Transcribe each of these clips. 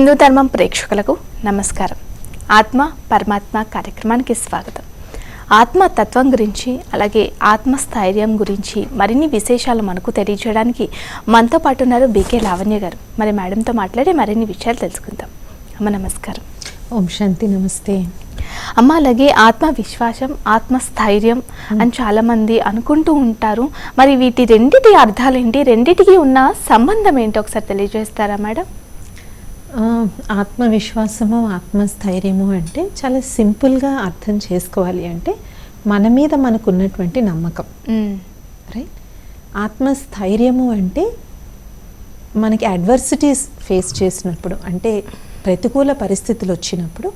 హిందూ ధర్మం ప్రేక్షకులకు నమస్కారం. ఆత్మ పరమాత్మ కార్యక్రమానికి స్వాగతం. ఆత్మ తత్వం గురించి అలాగే ఆత్మస్థైర్యం గురించి మరిన్ని విశేషాలు మనకు తెలియజేయడానికి మనతో పాటు ఉన్నారు బీకే లావణ్య గారు. మరి మేడంతో మాట్లాడి మరిన్ని విషయాలు తెలుసుకుందాం. అమ్మ నమస్కారం. ఓం శాంతి నమస్తే. అమ్మ అలాగే ఆత్మవిశ్వాసం ఆత్మస్థైర్యం అని చాలామంది అనుకుంటూ ఉంటారు. మరి వీటి రెండిటి అర్థాలేంటి? రెండిటికి ఉన్న సంబంధం ఏంటో? ఒకసారి తెలియజేస్తారా మేడం? ఆత్మవిశ్వాసము ఆత్మస్థైర్యము అంటే చాలా సింపుల్గా అర్థం చేసుకోవాలి అంటే మన మీద మనకు ఉన్నటువంటి నమ్మకం. మ్మ్. రైట్ ఆత్మస్థైర్యము అంటే మనకి అడ్వర్సిటీస్ ఫేస్ చేసినప్పుడు అంటే ప్రతికూల పరిస్థితులు వచ్చినప్పుడు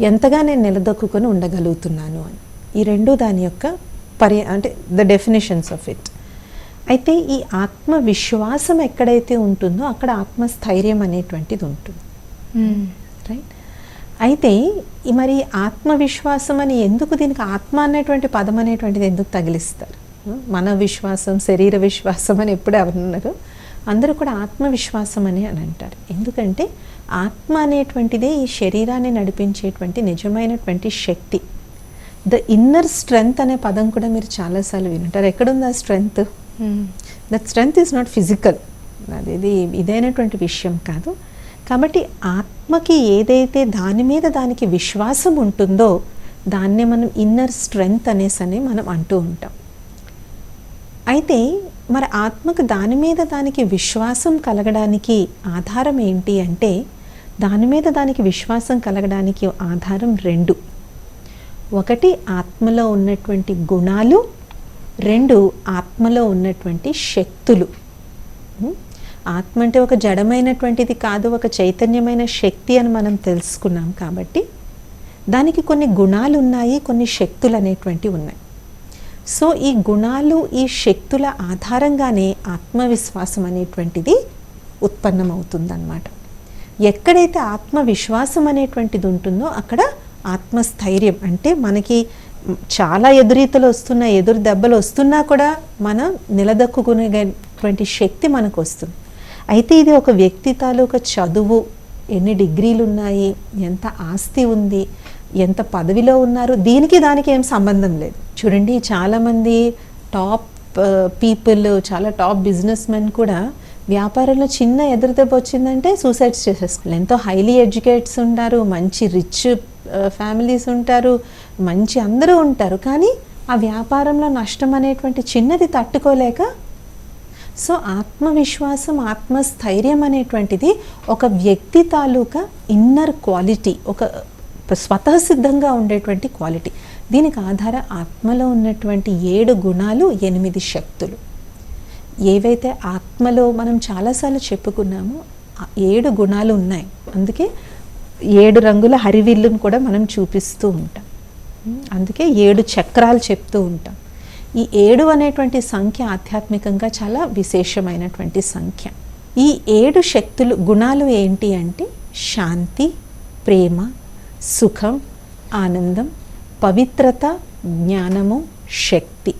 ఎంతగా నేను నిలదొక్కుని ఉండగలుగుతున్నాను అని. ఈ రెండు దాని యొక్క పరి అంటే ద డెఫినేషన్స్ ఆఫ్ ఇట్ అయితే ఈ ఆత్మవిశ్వాసం ఎక్కడైతే ఉంటుందో అక్కడ ఆత్మస్థైర్యం అనేటువంటిది ఉంటుంది. రైట్ అయితే ఈ మరి ఆత్మవిశ్వాసం అని ఎందుకు దీనికి ఆత్మ అనేటువంటి పదం అనేటువంటిది ఎందుకు తగిలిస్తారు? మన విశ్వాసం శరీర విశ్వాసం అని ఎప్పుడు ఎవరన్నారు అందరూ కూడా ఆత్మవిశ్వాసం అని అని అంటారు. ఎందుకంటే ఆత్మ అనేటువంటిదే ఈ శరీరాన్ని నడిపించేటువంటి నిజమైనటువంటి శక్తి. ద ఇన్నర్ స్ట్రెంగ్త్ అనే పదం కూడా మీరు చాలాసార్లు వినుంటారు. ఎక్కడుంది ఆ strength. That strength is not physical అది ఇది ఇదైనటువంటి విషయం కాదు. కాబట్టి ఆత్మకి ఏదైతే దాని మీద దానికి విశ్వాసం ఉంటుందో దాన్నే మనం ఇన్నర్ స్ట్రెంగ్త్ అనేసి అని మనం అంటూ ఉంటాం. అయితే మరి ఆత్మకు దాని మీద దానికి విశ్వాసం కలగడానికి ఆధారం ఏంటి అంటే దాని మీద దానికి విశ్వాసం కలగడానికి ఆధారం రెండు. ఒకటి ఆత్మలో ఉన్నటువంటి గుణాలు రెండు ఆత్మలో ఉన్నటువంటి శక్తులు. ఆత్మ అంటే ఒక జడమైనటువంటిది కాదు ఒక చైతన్యమైన శక్తి అని మనం తెలుసుకున్నాం కాబట్టి దానికి కొన్ని గుణాలు ఉన్నాయి కొన్ని శక్తులు అనేటువంటివి ఉన్నాయి. సో ఈ గుణాలు ఈ శక్తుల ఆధారంగానే ఆత్మవిశ్వాసం అనేటువంటిది ఉత్పన్నమవుతుందన్నమాట. ఎక్కడైతే ఆత్మవిశ్వాసం అనేటువంటిది ఉంటుందో అక్కడ ఆత్మస్థైర్యం అంటే మనకి చాలా ఎదురీతలు వస్తున్నాయి ఎదురు దెబ్బలు వస్తున్నా కూడా మనం నిలదొక్కుకునేటువంటి శక్తి మనకు వస్తుంది. అయితే ఇది ఒక వ్యక్తి తాలూకా చదువు ఎన్ని డిగ్రీలు ఉన్నాయి ఎంత ఆస్తి ఉంది ఎంత పదవిలో ఉన్నారు దీనికి దానికి ఏం సంబంధం లేదు. చూడండి చాలామంది టాప్ పీపుల్ చాలా టాప్ బిజినెస్ మెన్ కూడా వ్యాపారంలో చిన్న ఎదురుదెబ్బ వచ్చిందంటే సూసైడ్స్ చేసేసుకోవాలి ఎంతో హైలీ ఎడ్యుకేట్స్ ఉంటారు మంచి రిచ్ ఫ్యామిలీస్ uh, ఉంటారు మంచి అందరూ ఉంటారు. కానీ ఆ వ్యాపారంలో నష్టం అనేటువంటి చిన్నది తట్టుకోలేక సో ఆత్మవిశ్వాసం ఆత్మస్థైర్యం అనేటువంటిది ఒక వ్యక్తి తాలూకా ఇన్నర్ క్వాలిటీ ఒక స్వతసిద్ధంగా ఉండేటువంటి క్వాలిటీ దీనికి ఆధార ఆత్మలో ఉన్నటువంటి ఏడు గుణాలు ఎనిమిది శక్తులు. ఏవైతే ఆత్మలో మనం చాలాసార్లు చెప్పుకున్నామో ఏడు గుణాలు ఉన్నాయి. అందుకే ఏడు రంగుల హరివిల్లును కూడా మనం చూపిస్తూ ఉంటాం. అందుకే ఏడు చక్రాలు చెప్తూ ఉంటాం. ఈ ఏడు అనేటువంటి సంఖ్య ఆధ్యాత్మికంగా చాలా విశేషమైనటువంటి సంఖ్య. ఈ ఏడు శక్తులు గుణాలు ఏంటి అంటే శాంతి ప్రేమ సుఖం ఆనందం పవిత్రత జ్ఞానము శక్తి.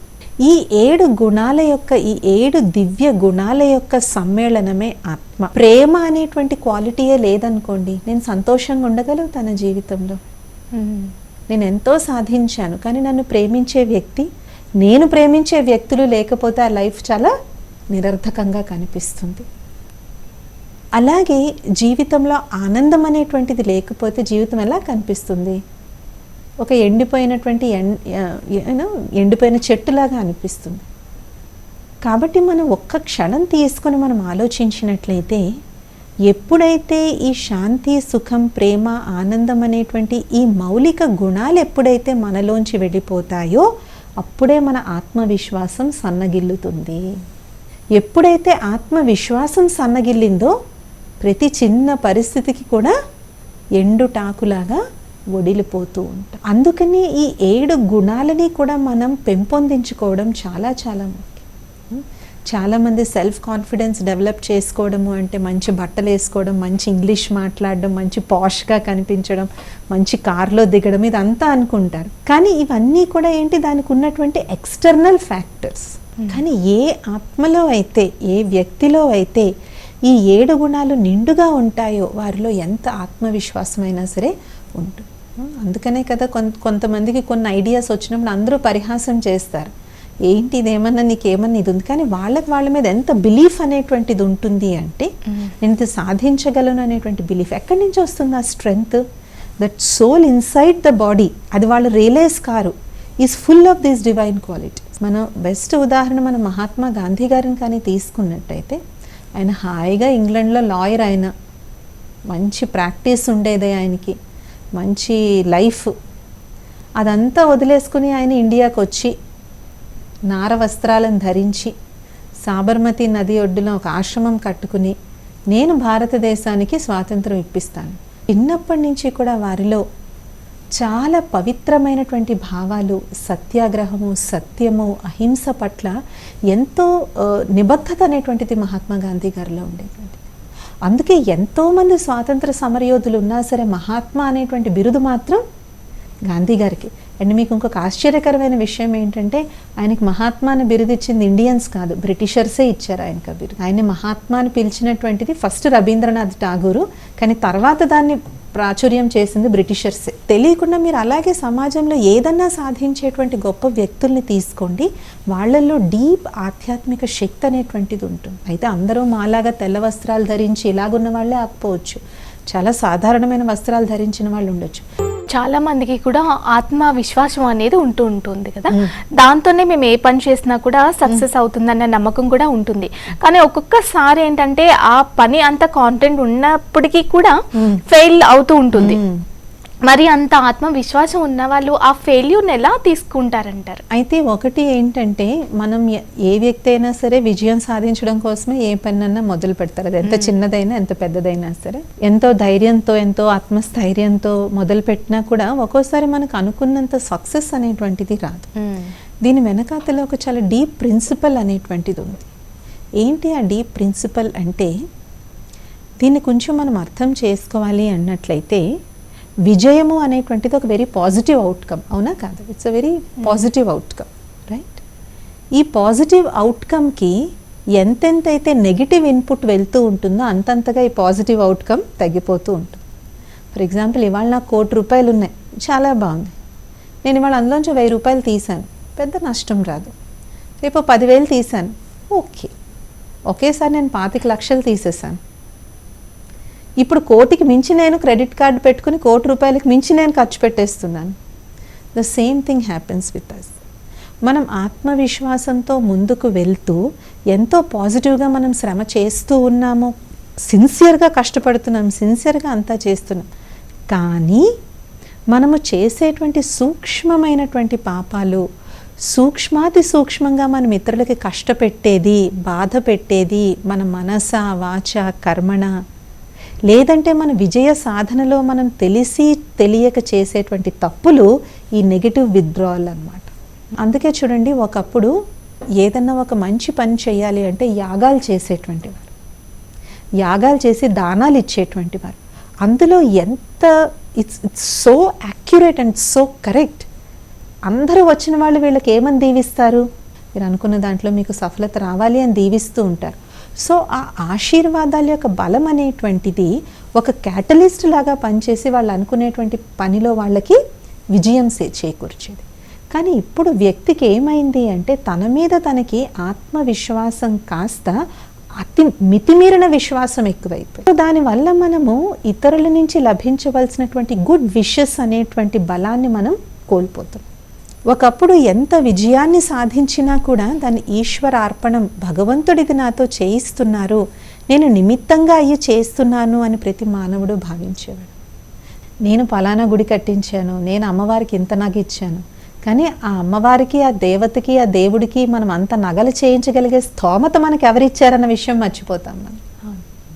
ఈ ఏడు గుణాల యొక్క ఈ ఏడు దివ్య గుణాల యొక్క సమ్మేళనమే ఆత్మ. ప్రేమ అనేటువంటి క్వాలిటీయే లేదనుకోండి నేను సంతోషంగా ఉండగలుగుతాను జీవితంలో. నేను ఎంతో సాధించాను కానీ నన్ను ప్రేమించే వ్యక్తి నేను ప్రేమించే వ్యక్తులు లేకపోతే ఆ లైఫ్ చాలా నిరర్థకంగా కనిపిస్తుంది. అలాగే జీవితంలో ఆనందం అనేటువంటిది లేకపోతే జీవితం ఎలా కనిపిస్తుంది? ఒక ఎండిపోయినటువంటి ఎన్ యూనో ఎండిపోయిన చెట్టులాగా అనిపిస్తుంది. కాబట్టి మనం ఒక్క క్షణం తీసుకొని మనం ఆలోచించినట్లయితే ఎప్పుడైతే ఈ శాంతి సుఖం ప్రేమ ఆనందం అనేటువంటి ఈ మౌలిక గుణాలు ఎప్పుడైతే మనలోంచి వెళ్ళిపోతాయో అప్పుడే మన ఆత్మవిశ్వాసం సన్నగిల్లుతుంది. ఎప్పుడైతే ఆత్మవిశ్వాసం సన్నగిల్లిందో ప్రతి చిన్న పరిస్థితికి కూడా ఎండుటాకులాగా ఒడిలిపోతూ ఉంటాం. అందుకని ఈ ఏడు గుణాలని కూడా మనం పెంపొందించుకోవడం చాలా చాలా ముఖ్యం. చాలామంది సెల్ఫ్ కాన్ఫిడెన్స్ డెవలప్ చేసుకోవడము అంటే మంచి బట్టలు వేసుకోవడం మంచి ఇంగ్లీష్ మాట్లాడడం మంచి పాష్గా కనిపించడం మంచి కార్లో దిగడం ఇదంతా అనుకుంటారు. కానీ ఇవన్నీ కూడా ఏంటి? దానికి ఉన్నటువంటి ఎక్స్టర్నల్ ఫ్యాక్టర్స్. కానీ ఏ ఆత్మలో అయితే ఏ వ్యక్తిలో అయితే ఈ ఏడు గుణాలు నిండుగా ఉంటాయో వారిలో ఎంత ఆత్మవిశ్వాసమైనా సరే ఉంటుంది అందుకనే కదా కొంత కొంతమందికి కొన్ని ఐడియాస్ వచ్చినప్పుడు అందరూ పరిహాసం చేస్తారు. ఏంటి ఇదేమన్నా నీకేమన్నా ఇది ఉంది? కానీ వాళ్ళకి వాళ్ళ మీద ఎంత బిలీఫ్ అనేటువంటిది ఉంటుంది అంటే నేను ఇది సాధించగలను అనేటువంటి బిలీఫ్ ఎక్కడి నుంచి వస్తుంది ఆ strength that soul inside the body అది వాళ్ళు realise car. Is full of these divine qualities మనం బెస్ట్ ఉదాహరణ మన మహాత్మా గాంధీ గారిని కానీ తీసుకున్నట్టయితే ఆయన హాయిగా ఇంగ్లాండ్లో లాయర్ ఆయన మంచి ప్రాక్టీస్ ఉండేదే ఆయనకి. మంచి లైఫ్. అదంతా వదిలేసుకుని ఆయన ఇండియాకు వచ్చి నార వస్త్రాలను ధరించి సాబర్మతి నది ఒడ్డున ఒక ఆశ్రమం కట్టుకుని నేను భారతదేశానికి స్వాతంత్రం ఇప్పిస్తాను. చిన్నప్పటి నుంచి కూడా వారిలో చాలా పవిత్రమైనటువంటి భావాలు సత్యాగ్రహము సత్యము అహింస పట్ల ఎంతో నిబద్ధత అనేటువంటిది మహాత్మా గాంధీ గారిలో ఉండేటువంటిది. అందుకే ఎంతోమంది స్వాతంత్ర సమరయోధులు ఉన్నా సరే మహాత్మా అనేటువంటి బిరుదు మాత్రం గాంధీ గారికి. అండ్ మీకు ఇంకొక ఆశ్చర్యకరమైన విషయం ఏంటంటే ఆయనకి మహాత్మాని బిరుదు ఇచ్చింది ఇండియన్స్ కాదు బ్రిటిషర్సే ఇచ్చారు ఆయనకు బిరుదు. ఆయన మహాత్మాని పిలిచినటువంటిది ఫస్ట్ రవీంద్రనాథ్ ఠాగూరు కానీ తర్వాత దాన్ని ప్రాచుర్యం చేసింది బ్రిటిషర్సే. తెలియకుండా మీరు అలాగే సమాజంలో ఏదన్నా సాధించేటువంటి గొప్ప వ్యక్తుల్ని తీసుకోండి వాళ్ళల్లో డీప్ ఆధ్యాత్మిక శక్తి అనేటువంటిది ఉంటుంది. అయితే అందరూ మాలాగా తెల్ల వస్త్రాలు ధరించి ఇలాగున్న వాళ్ళే ఆకపోవచ్చు. చాలా సాధారణమైన వస్త్రాలు ధరించిన వాళ్ళు ఉండొచ్చు. చాలా మందికి కూడా ఆత్మ విశ్వాసం అనేది ఉంటూ ఉంటుంది కదా. దాంతోనే మేము ఏ పని చేసినా కూడా సక్సెస్ అవుతుందన్న నమ్మకం కూడా ఉంటుంది. కానీ ఒక్కొక్కసారి ఏంటంటే ఆ పని అంత కాన్ఫిడెంట్ ఉన్నప్పటికీ కూడా ఫెయిల్ అవుతూ ఉంటుంది. మరి అంత ఆత్మవిశ్వాసం ఉన్న వాళ్ళు ఆ ఫెయిల్యూర్ని ఎలా తీసుకుంటారంటారు? అయితే ఒకటి ఏంటంటే మనం ఏ వ్యక్తి అయినా సరే విజయం సాధించడం కోసమే ఏ పనన్నా మొదలు పెడతారు. అది ఎంత చిన్నదైనా ఎంత పెద్దదైనా సరే. ఎంతో ధైర్యంతో ఎంతో ఆత్మస్థైర్యంతో మొదలు పెట్టినా కూడా ఒక్కోసారి మనకు అనుకున్నంత సక్సెస్ అనేటువంటిది రాదు. దీని వెనకాతలో ఒక చాలా డీప్ ప్రిన్సిపల్ అనేటువంటిది ఉంది. ఏంటి ఆ డీప్ ప్రిన్సిపల్ అంటే దీన్ని కొంచెం మనం అర్థం చేసుకోవాలి అన్నట్లయితే విజయము అనేటువంటిది ఒక వెరీ పాజిటివ్ అవుట్కమ్ అవునా కాదు? It's a very positive outcome right ఈ పాజిటివ్ అవుట్కమ్కి ఎంతెంతైతే నెగిటివ్ ఇన్పుట్ వెళ్తూ ఉంటుందో అంతంతగా ఈ పాజిటివ్ అవుట్కమ్ తగ్గిపోతూ ఉంటుంది. ఫర్ ఎగ్జాంపుల్ ఇవాళ నాకు కోటి రూపాయలు ఉన్నాయి. చాలా బాగుంది. నేను ఇవాళ అందులోంచి వెయ్యి రూపాయలు తీశాను. పెద్ద నష్టం రాదు. రేపు పదివేలు తీశాను. ఓకే. ఒకేసారి నేను పాతిక లక్షలు తీసేసాను ఇప్పుడు కోటికి మించి నేను క్రెడిట్ కార్డు పెట్టుకుని కోటి రూపాయలకు మించి నేను ఖర్చు పెట్టేస్తున్నాను. The same thing happens with us మనం ఆత్మవిశ్వాసంతో ముందుకు వెళ్తూ ఎంతో పాజిటివ్గా మనం శ్రమ చేస్తూ ఉన్నాము సిన్సియర్గా కష్టపడుతున్నాం సిన్సియర్గా అంతా చేస్తున్నాం. కానీ మనము చేసేటువంటి సూక్ష్మమైనటువంటి పాపాలు సూక్ష్మాతి సూక్ష్మంగా మనం ఇతరులకి కష్టపెట్టేది బాధ పెట్టేది మన మనస వాచ కర్మణ లేదంటే మన విజయ సాధనలో మనం తెలిసి తెలియక చేసేటువంటి తప్పులు ఈ నెగిటివ్ విత్డ్రావల్ అనమాట అందుకే చూడండి ఒకప్పుడు ఏదన్నా ఒక మంచి పని చేయాలి అంటే యాగాలు చేసేటువంటి వారు. యాగాలు చేసి దానాలు ఇచ్చేటువంటి వారు. అందులో ఎంత it's it's so accurate and so correct అందరూ వచ్చిన వాళ్ళు వీళ్ళకి ఏమని దీవిస్తారు? మీరు అనుకున్న దాంట్లో మీకు సఫలత రావాలి అని దీవిస్తూ ఉంటారు. సో ఆ ఆశీర్వాదాల యొక్క బలం అనేటువంటిది ఒక క్యాటలిస్ట్ లాగా పనిచేసి వాళ్ళు అనుకునేటువంటి పనిలో వాళ్ళకి విజయం చేకూర్చేది. కానీ ఇప్పుడు వ్యక్తికి ఏమైంది అంటే తన మీద తనకి ఆత్మవిశ్వాసం కాస్త అతి మితిమీరిన విశ్వాసం ఎక్కువైపోయింది. సో దానివల్ల మనము ఇతరుల నుంచి లభించవలసినటువంటి గుడ్ విషెస్ అనేటువంటి బలాన్ని మనం కోల్పోతాం ఒకప్పుడు ఎంత విజయాన్ని సాధించినా కూడా దాన్ని ఈశ్వర అర్పణం భగవంతుడిది నాతో చేయిస్తున్నారు. నేను నిమిత్తంగా అయ్యి చేస్తున్నాను అని ప్రతి మానవుడు భావించేవాడు. నేను పలానా గుడి కట్టించాను నేను అమ్మవారికి ఇంత నగ ఇచ్చాను. కానీ ఆ అమ్మవారికి ఆ దేవతకి ఆ దేవుడికి మనం అంత నగలు చేయించగలిగే స్తోమత మనకు ఎవరిచ్చారన్న విషయం మర్చిపోతాం మనం.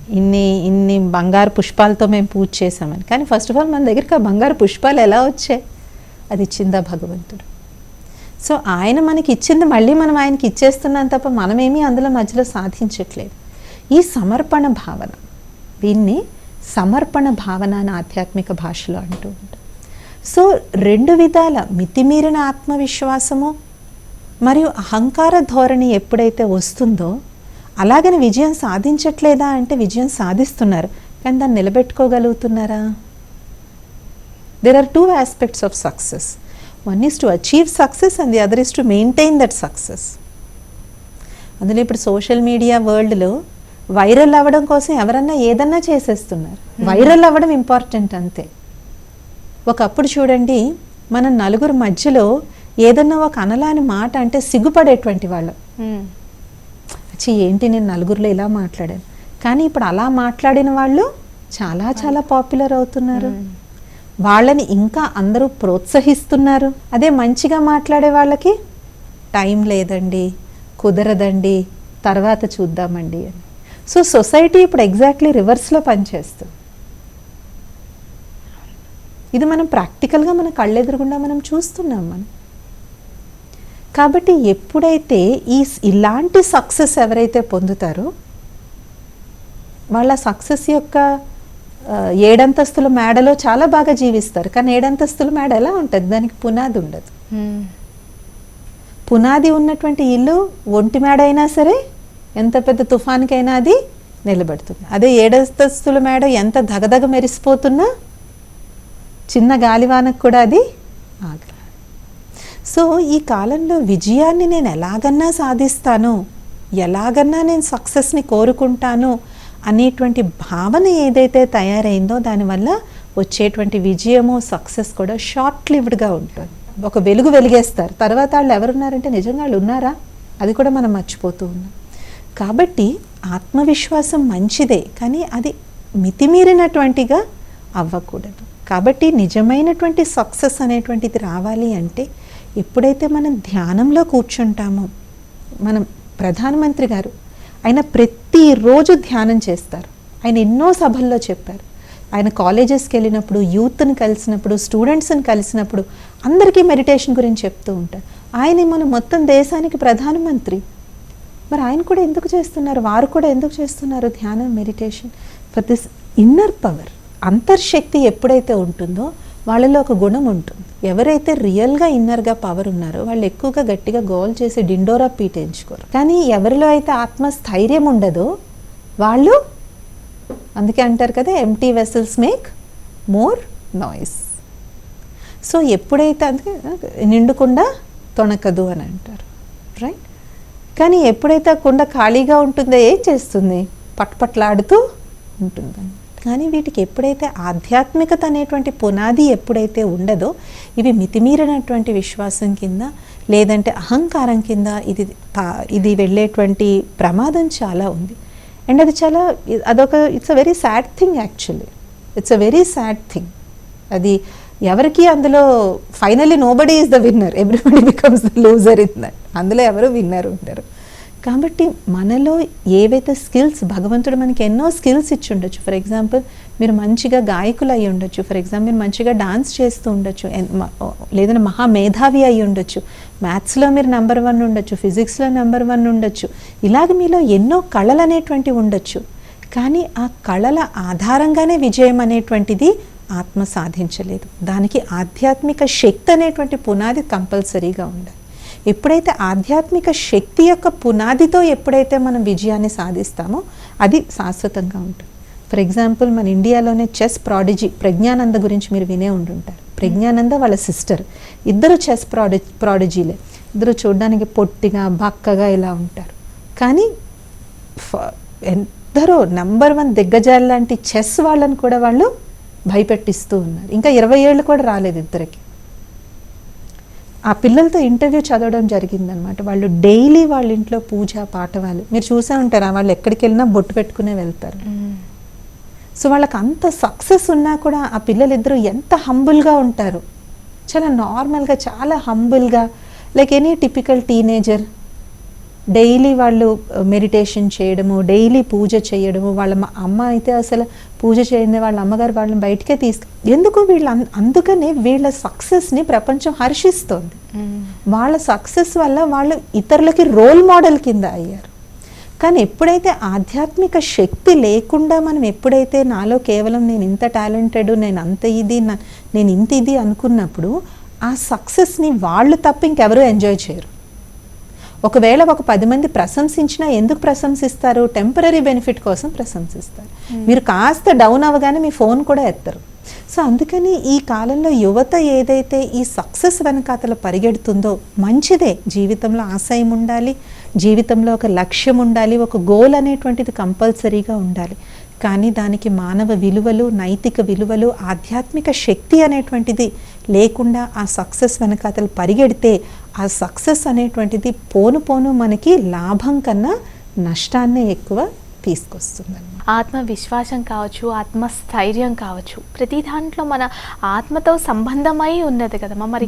ఇన్ని ఇన్ని బంగారు పుష్పాలతో మేము పూజ చేసామని కానీ ఫస్ట్ ఆఫ్ ఆల్ మన దగ్గరికి ఆ బంగారు పుష్పాలు ఎలా వచ్చాయి? అది ఇచ్చిందా భగవంతుడు. సో ఆయన మనకి ఇచ్చింది మళ్ళీ మనం ఆయనకి ఇచ్చేస్తున్నాం తప్ప మనమేమీ అందులో మధ్యలో సాధించట్లేదు. ఈ సమర్పణ భావన దీన్ని సమర్పణ భావన అని ఆధ్యాత్మిక భాషలో అంటూ ఉంటాం సో రెండు విధాల మితిమీరిన ఆత్మవిశ్వాసము మరియు అహంకార ధోరణి ఎప్పుడైతే వస్తుందో అలాగని విజయం సాధించట్లేదా అంటే విజయం సాధిస్తున్నారు. కానీ దాన్ని నిలబెట్టుకోగలుగుతున్నారా? There are two aspects of success one is to achieve success and the other is to maintain that success అందులో ఇప్పుడు సోషల్ మీడియా వరల్డ్లో వైరల్ అవ్వడం కోసం ఎవరన్నా ఏదన్నా చేసేస్తున్నారు. వైరల్ అవ్వడం ఇంపార్టెంట్ అంతే. ఒకప్పుడు చూడండి మన నలుగురు మధ్యలో ఏదన్నా ఒక అనలాని మాట అంటే సిగ్గుపడేటువంటి వాళ్ళం. మ్మ్. ఛీ ఏంటి నేను నలుగురిలో ఇలా మాట్లాడాను? కానీ ఇప్పుడు అలా మాట్లాడిన వాళ్ళు చాలా చాలా పాపులర్ అవుతున్నారు. వాళ్ళని ఇంకా అందరూ ప్రోత్సహిస్తున్నారు. అదే మంచిగా మాట్లాడే వాళ్ళకి టైం లేదండి కుదరదండి తర్వాత చూద్దామండి అని. సో సొసైటీ ఇప్పుడు ఎగ్జాక్ట్లీ రివర్స్లో పనిచేస్తుంది. ఇది మనం ప్రాక్టికల్గా మన కళ్ళెదురుగుండా మనం చూస్తున్నాం మనం. కాబట్టి ఎప్పుడైతే ఈ ఇలాంటి సక్సెస్ ఎవరైతే పొందుతారో వాళ్ళ సక్సెస్ యొక్క ఏడంతస్తుల మేడలో చాలా బాగా జీవిస్తారు. కానీ ఏడంతస్తుల మేడ ఎలా ఉంటుంది? దానికి పునాది ఉండదు. పునాది ఉన్నటువంటి ఇల్లు ఒంటి మేడ అయినా సరే ఎంత పెద్ద తుఫాన్కైనా అది నిలబడుతుంది. అదే ఏడంతస్తుల మేడ ఎంత దగదగ మెరిసిపోతున్నా చిన్న గాలివానకు కూడా అది ఆగదు సో ఈ కాలంలో విజయాన్ని నేను ఎలాగన్నా సాధిస్తాను ఎలాగన్నా నేను సక్సెస్ని కోరుకుంటాను అనేటువంటి భావన ఏదైతే తయారైందో దానివల్ల వచ్చేటువంటి విజయము సక్సెస్ కూడా షార్ట్ లివ్డ్గా ఉంటుంది. ఒక వెలుగు వెలిగేస్తారు. తర్వాత వాళ్ళు ఎవరున్నారంటే నిజంగా వాళ్ళు ఉన్నారా? అది కూడా మనం మర్చిపోతూ ఉన్నాం. కాబట్టి ఆత్మవిశ్వాసం మంచిదే కానీ అది మితిమీరినటువంటిగా అవ్వకూడదు. కాబట్టి నిజమైనటువంటి సక్సెస్ అనేటువంటిది రావాలి అంటే ఎప్పుడైతే మనం ధ్యానంలో కూర్చుంటామో మనం ప్రధానమంత్రి గారు ఆయన ప్రతిరోజు ధ్యానం చేస్తారు. ఆయన ఎన్నో సభల్లో చెప్పారు. ఆయన కాలేజెస్కి వెళ్ళినప్పుడు యూత్ని కలిసినప్పుడు స్టూడెంట్స్ని కలిసినప్పుడు అందరికీ మెడిటేషన్ గురించి చెప్తూ ఉంటారు. ఆయన మన మొత్తం దేశానికి ప్రధానమంత్రి. మరి ఆయన కూడా ఎందుకు చేస్తున్నారు? వారు కూడా ఎందుకు చేస్తున్నారు ధ్యానం meditation? For this inner power అంతర్శక్తి ఎప్పుడైతే ఉంటుందో వాళ్ళలో ఒక గుణం ఉంటుంది. ఎవరైతే రియల్గా ఇన్నర్గా పవర్ ఉన్నారో వాళ్ళు ఎక్కువగా గట్టిగా గోల్ చేసి డిండోరా పీటేయించుకోరు కానీ ఎవరిలో అయితే ఆత్మస్థైర్యం ఉండదో వాళ్ళు అందుకే అంటారు కదా empty vessels make more noise so ఎప్పుడైతే అందుకే నిండుకుండా తొణకదు అని అంటారు. రైట్ కానీ ఎప్పుడైతే ఆ కుండ ఖాళీగా ఉంటుందో ఏం చేస్తుంది? పట్పట్లాడుతూ ఉంటుందని కానీ వీటికి ఎప్పుడైతే ఆధ్యాత్మికత అనేటువంటి పునాది ఎప్పుడైతే ఉండదో ఇవి మితిమీరినటువంటి విశ్వాసం కింద లేదంటే అహంకారం కింద ఇది ఇది వెళ్ళేటువంటి ప్రమాదం చాలా ఉంది. అండ్ అది చాలా అదొక it's a very sad thing actually it's a very sad thing అది ఎవరికి అందులో finally nobody is the winner everybody becomes the loser in that అందులో ఎవరు విన్నర్ ఉంటారు? కాబట్టి మనలో ఏవైతే స్కిల్స్ భగవంతుడు మనకి ఎన్నో స్కిల్స్ ఇచ్చి ఉండొచ్చు. ఫర్ ఎగ్జాంపుల్ మీరు మంచిగా గాయకులు అయి ఉండొచ్చు. ఫర్ ఎగ్జాంపుల్ మీరు మంచిగా డాన్స్ చేస్తూ ఉండొచ్చు. లేదంటే మహా మేధావి అయి ఉండొచ్చు. మ్యాథ్స్లో మీరు నెంబర్ వన్ ఉండొచ్చు. ఫిజిక్స్లో నెంబర్ వన్ ఉండొచ్చు. ఇలాగ మీలో ఎన్నో కళలు అనేటువంటివి ఉండొచ్చు. కానీ ఆ కళల ఆధారంగానే విజయం అనేటువంటిది ఆత్మ సాధించలేదు. దానికి ఆధ్యాత్మిక శక్తి అనేటువంటి పునాది కంపల్సరీగా ఉండాలి. ఎప్పుడైతే ఆధ్యాత్మిక శక్తి యొక్క పునాదితో ఎప్పుడైతే మనం విజయాన్ని సాధిస్తామో అది శాశ్వతంగా ఉంటుంది. ఫర్ ఎగ్జాంపుల్ మన ఇండియాలోనే చెస్ ప్రాడిజీ ప్రజ్ఞానంద గురించి మీరు వినే ఉండుంటారు. ప్రజ్ఞానంద వాళ్ళ సిస్టర్. ఇద్దరు చెస్ ప్రాడి ప్రాడిజీలే. ఇద్దరు చూడడానికి పొట్టిగా బక్కగా ఇలా ఉంటారు. కానీ ఫ- ఎందరో నంబర్ వన్ దిగ్గజాలు లాంటి చెస్ వాళ్ళని కూడా వాళ్ళు భయపెట్టిస్తూ ఉన్నారు. ఇంకా ఇరవై ఏళ్ళు కూడా రాలేదు ఇద్దరికి. ఆ పిల్లలతో ఇంటర్వ్యూ చదవడం జరిగిందనమాట వాళ్ళు డైలీ వాళ్ళ ఇంట్లో పూజ పాఠవాలు. మీరు చూసే ఉంటారా వాళ్ళు ఎక్కడికి వెళ్ళినా బొట్టు పెట్టుకునే వెళ్తారు. సో వాళ్ళకి అంత సక్సెస్ ఉన్నా కూడా ఆ పిల్లలిద్దరూ ఎంత హంబుల్గా ఉంటారు. చాలా నార్మల్గా చాలా హంబుల్గా like any typical teenager daily వాళ్ళు మెడిటేషన్ చేయడము డైలీ పూజ చేయడము వాళ్ళ మ- అమ్మ అయితే అసలు పూజ చేయండి వాళ్ళ అమ్మగారు వాళ్ళని బయటకే తీసుకు ఎందుకు వీళ్ళ అందుకనే వీళ్ళ సక్సెస్ని ప్రపంచం హర్షిస్తోంది. వాళ్ళ సక్సెస్ వల్ల వాళ్ళు ఇతరులకి రోల్ మోడల్ కింద అయ్యారు. కానీ ఎప్పుడైతే ఆధ్యాత్మిక శక్తి లేకుండా మనం ఎప్పుడైతే నాలో కేవలం నేను ఇంత టాలెంటెడ్ నేను అంత ఇది నేను ఇంత ఇది అనుకున్నప్పుడు ఆ సక్సెస్ని వాళ్ళు తప్ప ఇంకెవరూ ఎంజాయ్ చేయరు. ఒకవేళ ఒక పది మంది ప్రశంసించినా ఎందుకు ప్రశంసిస్తారు? టెంపరీ బెనిఫిట్ కోసం ప్రశంసిస్తారు. మీరు కాస్త డౌన్ అవ్వగానే మీ ఫోన్ కూడా ఎత్తరు. సో అందుకని ఈ కాలంలో యువత ఏదైతే ఈ సక్సెస్ వెనకాతల పరిగెడుతుందో మంచిదే. జీవితంలో ఆశయం ఉండాలి. జీవితంలో ఒక లక్ష్యం ఉండాలి. ఒక గోల్ అనేటువంటిది కంపల్సరీగా ఉండాలి. కానీ దానికి మానవ విలువలు నైతిక విలువలు ఆధ్యాత్మిక శక్తి అనేటువంటిది లేకుండా ఆ సక్సెస్ వెనకాతలు పరిగెడితే ఆ సక్సెస్ అనేటువంటిది పోను పోను మనకి లాభం కన్నా నష్టాన్నే ఎక్కువ తీసుకొస్తుంది ఆత్మవిశ్వాసం కావచ్చు ఆత్మస్థైర్యం కావచ్చు ప్రతి దాంట్లో మన ఆత్మతో సంబంధమై ఉన్నది కదమ్మా మరి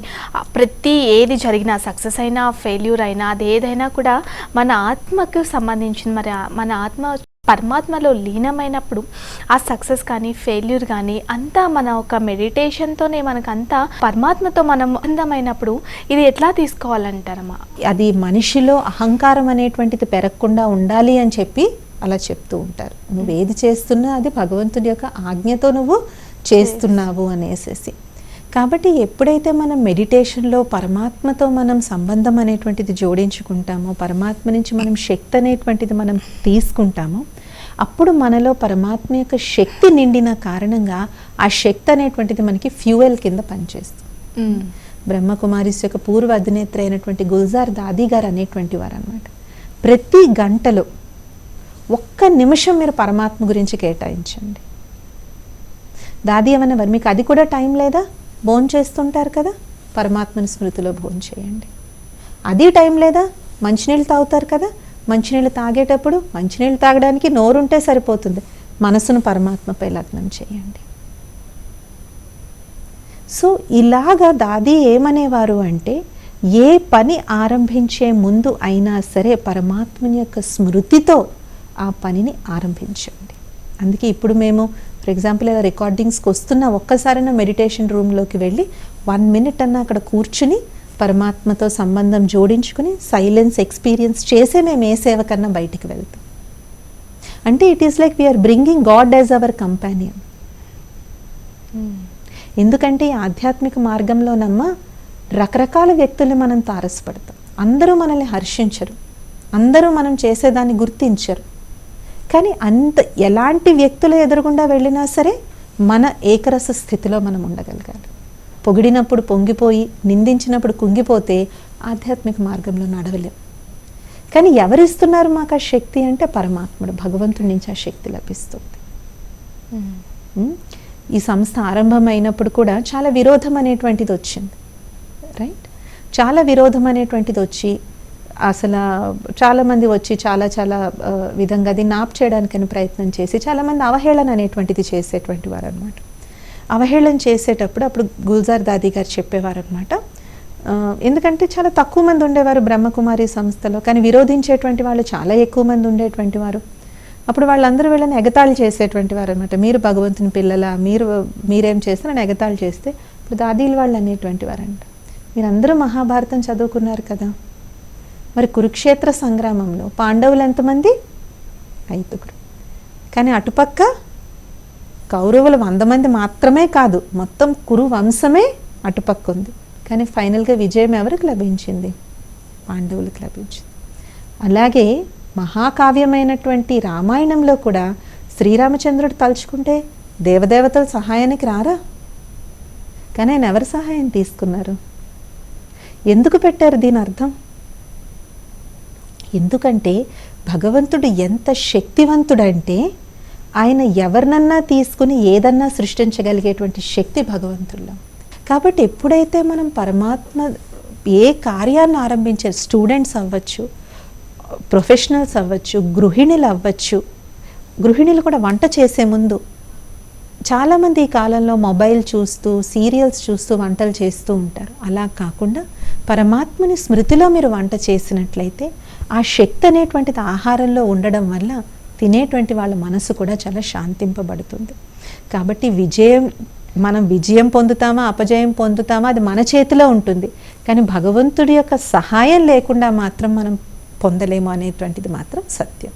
ప్రతి ఏది జరిగినా సక్సెస్ అయినా ఫెయిల్యూర్ అయినా అది ఏదైనా కూడా మన ఆత్మకు సంబంధించింది. మరి మన ఆత్మ పరమాత్మలో లీనమైనప్పుడు ఆ సక్సెస్ కానీ ఫెయిల్యూర్ కానీ అంతా మన ఒక మెడిటేషన్తోనే మనకు అంతా పరమాత్మతో మనం అందమైనప్పుడు ఇది ఎట్లా తీసుకోవాలంటారమ్మా? అది మనిషిలో అహంకారం అనేటువంటిది పెరగకుండా ఉండాలి అని చెప్పి అలా చెప్తూ ఉంటారు. నువ్వు ఏది చేస్తున్నా అది భగవంతుడి యొక్క ఆజ్ఞతో నువ్వు చేస్తున్నావు అనేసేసి. కాబట్టి ఎప్పుడైతే మనం మెడిటేషన్లో పరమాత్మతో మనం సంబంధం అనేటువంటిది జోడించుకుంటామో పరమాత్మ నుంచి మనం శక్తి అనేటువంటిది మనం తీసుకుంటామో అప్పుడు మనలో పరమాత్మ యొక్క శక్తి నిండిన కారణంగా ఆ శక్తి అనేటువంటిది మనకి ఫ్యూయల్ కింద పనిచేస్తుంది. బ్రహ్మకుమారిస్ యొక్క పూర్వ అధినేత్రి అయినటువంటి గుల్జార్ దాది గారు అనేటువంటి వారు అనమాట ప్రతి గంటలో ఒక్క నిమిషం మీరు పరమాత్మ గురించి కేటాయించండి. దాది ఏమన్నా వారు మీకు అది కూడా టైం లేదా? భోజనం చేస్తుంటారు కదా? పరమాత్మని స్మృతిలో భోజనం చేయండి. అది టైం లేదా? మంచినీళ్ళు తాగుతారు కదా? మంచినీళ్ళు తాగేటప్పుడు మంచినీళ్ళు తాగడానికి నోరుంటే సరిపోతుంది. మనసును పరమాత్మపై లగ్నం చేయండి. సో ఇలాగా దాది ఏమనేవారు అంటే ఏ పని ఆరంభించే ముందు అయినా సరే పరమాత్మని యొక్క స్మృతితో ఆ పనిని ఆరంభించండి. అందుకే ఇప్పుడు మేము ఫర్ ఎగ్జాంపుల్ ఇలా రికార్డింగ్స్కి వస్తున్న ఒక్కసారైనా మెడిటేషన్ రూమ్లోకి వెళ్ళి వన్ మినిట్ అన్న అక్కడ కూర్చుని పరమాత్మతో సంబంధం జోడించుకుని సైలెన్స్ ఎక్స్పీరియన్స్ చేసే మేము ఏ సేవ కన్నా బయటికి వెళ్తాం. అంటే it is like we are bringing God as our companion ఎందుకంటే ఈ ఆధ్యాత్మిక మార్గంలోనమ్మ రకరకాల వ్యక్తుల్ని మనం తారసపడతాం. అందరూ మనల్ని హర్షించరు. అందరూ మనం చేసేదాన్ని గుర్తించరు. కానీ అంత ఎలాంటి వ్యక్తుల ఎదురుగుండా వెళ్ళినా సరే మన ఏకరస స్థితిలో మనం ఉండగలగాలి. పొగిడినప్పుడు పొంగిపోయి నిందించినప్పుడు కుంగిపోతే ఆధ్యాత్మిక మార్గంలో నడవలేం. కానీ ఎవరిస్తున్నారు మాకు ఆ శక్తి అంటే పరమాత్ముడు భగవంతుడి నుంచి ఆ శక్తి లభిస్తుంది. ఉమ్, ఈ సంస్థ ఆరంభమైనప్పుడు కూడా చాలా విరోధం అనేటువంటిది వచ్చింది. రైట్ చాలా విరోధం అనేటువంటిది వచ్చి అసలు చాలామంది వచ్చి చాలా చాలా విధంగా అది నాప్ చేయడానికని ప్రయత్నం చేసి చాలామంది అవహేళన అనేటువంటిది చేసేటువంటి వారు అనమాట అవహేళన చేసేటప్పుడు అప్పుడు గుల్జార్ దాది గారు చెప్పేవారు అనమాట ఎందుకంటే చాలా తక్కువ మంది ఉండేవారు బ్రహ్మకుమారి సంస్థలో కానీ విరోధించేటువంటి వాళ్ళు చాలా ఎక్కువ మంది ఉండేటువంటి వారు. అప్పుడు వాళ్ళందరూ వీళ్ళని ఎగతాళి చేసేటువంటి వారు అనమాట మీరు భగవంతుని పిల్లల మీరు మీరేం చేస్తే నన్ను ఎగతాళి చేస్తే ఇప్పుడు దాదీలు వాళ్ళు అనేటువంటి వారంట. మీరందరూ మహాభారతం చదువుకున్నారు కదా. మరి కురుక్షేత్ర సంగ్రామంలో పాండవులు ఎంతమంది? ఐదుగురు. కానీ అటుపక్క కౌరవులు వంద మంది మాత్రమే కాదు మొత్తం కురు వంశమే అటుపక్క ఉంది కానీ ఫైనల్గా విజయం ఎవరికి లభించింది? పాండవులకు లభించింది. అలాగే మహాకావ్యమైనటువంటి రామాయణంలో కూడా శ్రీరామచంద్రుడు తలుచుకుంటే దేవదేవతల సహాయానికి రారా? కానీ ఆయన ఎవరి సహాయం తీసుకున్నారు? ఎందుకు పెట్టారు దీని అర్థం ఎందుకంటే భగవంతుడు ఎంత శక్తివంతుడంటే ఆయన ఎవరినన్నా తీసుకుని ఏదన్నా సృష్టించగలిగేటువంటి శక్తి భగవంతుల్లో. కాబట్టి ఎప్పుడైతే మనం పరమాత్మ ఏ కార్యాన్ని ఆరంభించే స్టూడెంట్స్ అవ్వచ్చు ప్రొఫెషనల్స్ అవ్వచ్చు గృహిణులు అవ్వచ్చు గృహిణులు కూడా వంట చేసే ముందు చాలామంది ఈ కాలంలో మొబైల్ చూస్తూ సీరియల్స్ చూస్తూ వంటలు చేస్తూ ఉంటారు. అలా కాకుండా పరమాత్మని స్మృతిలో మీరు వంట చేసినట్లయితే ఆ శక్తి అనేటువంటిది ఆహారంలో ఉండడం వల్ల తినేటువంటి వాళ్ళ మనసు కూడా చాలా శాంతింపబడుతుంది. కాబట్టి విజయం మనం విజయం పొందుతామా అపజయం పొందుతామా అది మన చేతిలో ఉంటుంది. కానీ భగవంతుడి యొక్క సహాయం లేకుండా మాత్రం మనం పొందలేము అనేటువంటిది మాత్రం సత్యం.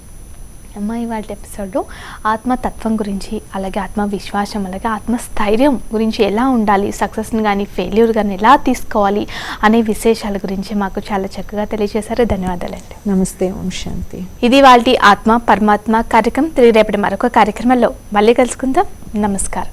అమ్మ ఇవాళ ఎపిసోడ్లో ఆత్మతత్వం గురించి అలాగే ఆత్మవిశ్వాసం అలాగే ఆత్మస్థైర్యం గురించి ఎలా ఉండాలి సక్సెస్ని కానీ ఫెయిల్యూర్ కానీ ఎలా తీసుకోవాలి అనే విశేషాల గురించి మాకు చాలా చక్కగా తెలియజేశారు. ధన్యవాదాలండి. నమస్తే ఓం శాంతి. ఇది వాళ్ళ ఆత్మ పరమాత్మ కార్యక్రమం. తిరిగి రేపటి మరొక కార్యక్రమంలో మళ్ళీ కలుసుకుందాం. నమస్కారం.